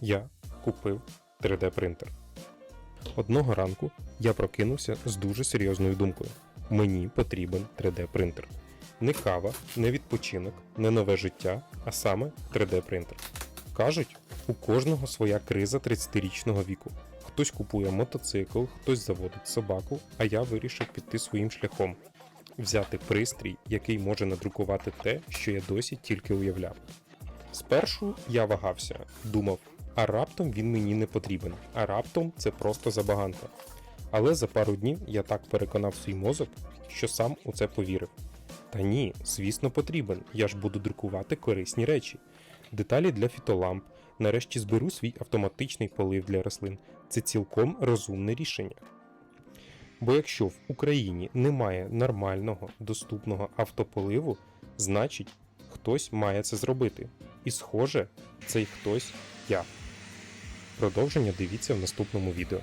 я купив 3D принтер. Одного ранку я прокинувся з дуже серйозною думкою. Мені потрібен 3D принтер. Не кава, не відпочинок, не нове життя, а саме 3D принтер. Кажуть, у кожного своя криза 30-річного віку. Хтось купує мотоцикл, хтось заводить собаку, а я вирішив піти своїм шляхом. Взяти пристрій, який може надрукувати те, що я досі тільки уявляв. Спершу я вагався, думав, а раптом він мені не потрібен, а раптом це просто забаганка. Але за пару днів я так переконав свій мозок, що сам у це повірив. Та ні, звісно, потрібен. Я ж буду друкувати корисні речі. Деталі для фітоламп, нарешті зберу свій автоматичний полив для рослин. Це цілком розумне рішення. Бо якщо в Україні немає нормального доступного автополиву, значить хтось має це зробити. І схоже, цей хтось я. Продовження дивіться в наступному відео.